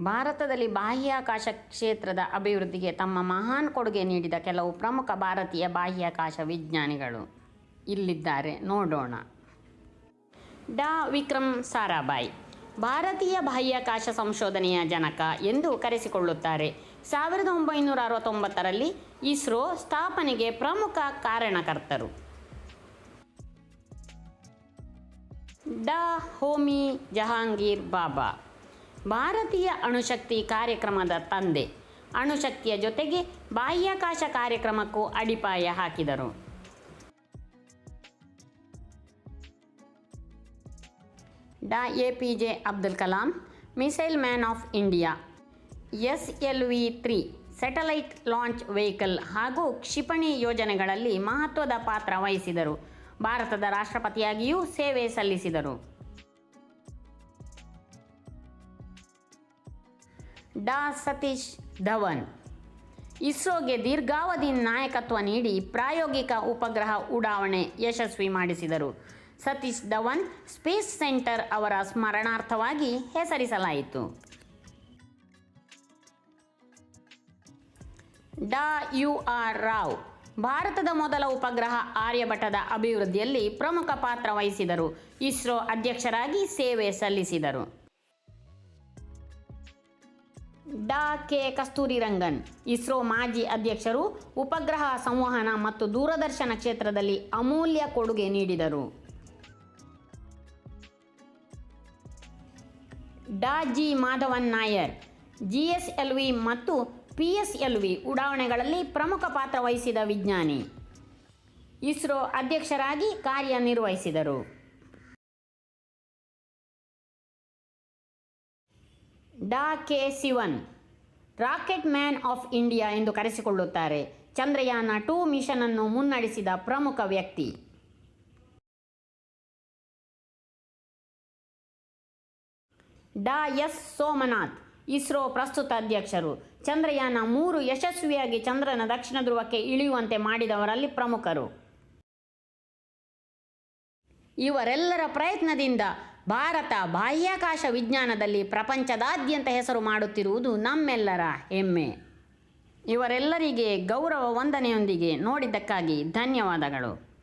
ಭಾರತದಲ್ಲಿ ಬಾಹ್ಯಾಕಾಶ ಕ್ಷೇತ್ರದ ಅಭಿವೃದ್ಧಿಗೆ ತಮ್ಮ ಮಹಾನ್ ಕೊಡುಗೆ ನೀಡಿದ ಕೆಲವು ಪ್ರಮುಖ ಭಾರತೀಯ ಬಾಹ್ಯಾಕಾಶ ವಿಜ್ಞಾನಿಗಳು ಇಲ್ಲಿದ್ದಾರೆ. ನೋಡೋಣ. ಡಾ. ವಿಕ್ರಮ್ ಸಾರಾಭಾಯ್, ಭಾರತೀಯ ಬಾಹ್ಯಾಕಾಶ ಸಂಶೋಧನೆಯ ಜನಕ ಎಂದು ಕರೆಸಿಕೊಳ್ಳುತ್ತಾರೆ. ಸಾವಿರದ ಒಂಬೈನೂರ ಅರವತ್ತೊಂಬತ್ತರಲ್ಲಿ ಇಸ್ರೋ ಸ್ಥಾಪನೆಗೆ ಪ್ರಮುಖ ಕಾರಣಕರ್ತರು. ಡಾ. ಹೋಮಿ ಜಹಾಂಗೀರ್ ಬಾಬಾ ಭಾರತೀಯ ಅಣುಶಕ್ತಿ ಕಾರ್ಯಕ್ರಮದ ತಂದೆ. ಅಣುಶಕ್ತಿಯ ಜೊತೆಗೆ ಬಾಹ್ಯಾಕಾಶ ಕಾರ್ಯಕ್ರಮಕ್ಕೂ ಅಡಿಪಾಯ ಹಾಕಿದರು. ಡಾ. A P J Abdul Kalam, missile man of India, S L V three, satellite launch vehicle ಹಾಗೂ ಕ್ಷಿಪಣಿ ಯೋಜನೆಗಳಲ್ಲಿ ಮಹತ್ವದ ಪಾತ್ರ ವಹಿಸಿದರು. ಭಾರತದ ರಾಷ್ಟ್ರಪತಿಯಾಗಿಯೂ ಸೇವೆ ಸಲ್ಲಿಸಿದರು. ಡಾ ಸತೀಶ್ ಧವನ್. ಇಸ್ರೋಗೆ ದೀರ್ಘಾವಧಿ ನಾಯಕತ್ವ ನೀಡಿ ಪ್ರಾಯೋಗಿಕ ಉಪಗ್ರಹ ಉಡಾವಣೆ ಯಶಸ್ವಿ ಮಾಡಿಸಿದರು. ಸತೀಶ್ ಧವನ್ ಸ್ಪೇಸ್ ಸೆಂಟರ್ ಅವರ ಸ್ಮರಣಾರ್ಥವಾಗಿ ಹೆಸರಿಸಲಾಯಿತು. ಡಾ ಯು ಆರ್ ರಾವ್ ಭಾರತದ ಮೊದಲ ಉಪಗ್ರಹ ಆರ್ಯಭಟದ ಅಭಿವೃದ್ಧಿಯಲ್ಲಿ ಪ್ರಮುಖ ಪಾತ್ರ ವಹಿಸಿದರು. ಇಸ್ರೋ ಅಧ್ಯಕ್ಷರಾಗಿ ಸೇವೆ ಸಲ್ಲಿಸಿದರು. ಡಾ ಕೆ ಕಸ್ತೂರಿ ರಂಗನ್ ಇಸ್ರೋ ಮಾಜಿ ಅಧ್ಯಕ್ಷರು ಉಪಗ್ರಹ ಸಂವಹನ ಮತ್ತು ದೂರದರ್ಶನ ಕ್ಷೇತ್ರದಲ್ಲಿ ಅಮೂಲ್ಯ ಕೊಡುಗೆ ನೀಡಿದರು. Dr G Madhavan Nair, GSLV ಮತ್ತು ಪಿಎಸ್ಎಲ್ವಿ ಉಡಾವಣೆಗಳಲ್ಲಿ ಪ್ರಮುಖ ಪಾತ್ರ ವಹಿಸಿದ ವಿಜ್ಞಾನಿ. ಇಸ್ರೋ ಅಧ್ಯಕ್ಷರಾಗಿ ಕಾರ್ಯನಿರ್ವಹಿಸಿದರು. ಡಾ K Sivan, rocket man of India ಎಂದು ಕರೆಸಿಕೊಳ್ಳುತ್ತಾರೆ. ಚಂದ್ರಯಾನ ಟೂ ಮಿಷನ್ ಅನ್ನು ಮುನ್ನಡೆಸಿದ ಪ್ರಮುಖ ವ್ಯಕ್ತಿ. ಡಾ ಎಸ್ ಸೋಮನಾಥ್, ಇಸ್ರೋ ಪ್ರಸ್ತುತ ಅಧ್ಯಕ್ಷರು. ಚಂದ್ರಯಾನ ಮೂರು ಯಶಸ್ವಿಯಾಗಿ ಚಂದ್ರನ ದಕ್ಷಿಣ ಧ್ರುವಕ್ಕೆ ಇಳಿಯುವಂತೆ ಮಾಡಿದವರಲ್ಲಿ ಪ್ರಮುಖರು. ಇವರೆಲ್ಲರ ಪ್ರಯತ್ನದಿಂದ ಭಾರತ ಬಾಹ್ಯಾಕಾಶ ವಿಜ್ಞಾನದಲ್ಲಿ ಪ್ರಪಂಚದಾದ್ಯಂತ ಹೆಸರು ಮಾಡುತ್ತಿರುವುದು ನಮ್ಮೆಲ್ಲರ ಹೆಮ್ಮೆ. ಇವರೆಲ್ಲರಿಗೆ ಗೌರವ ವಂದನೆಯೊಂದಿಗೆ ನೋಡಿದ್ದಕ್ಕಾಗಿ ಧನ್ಯವಾದಗಳು.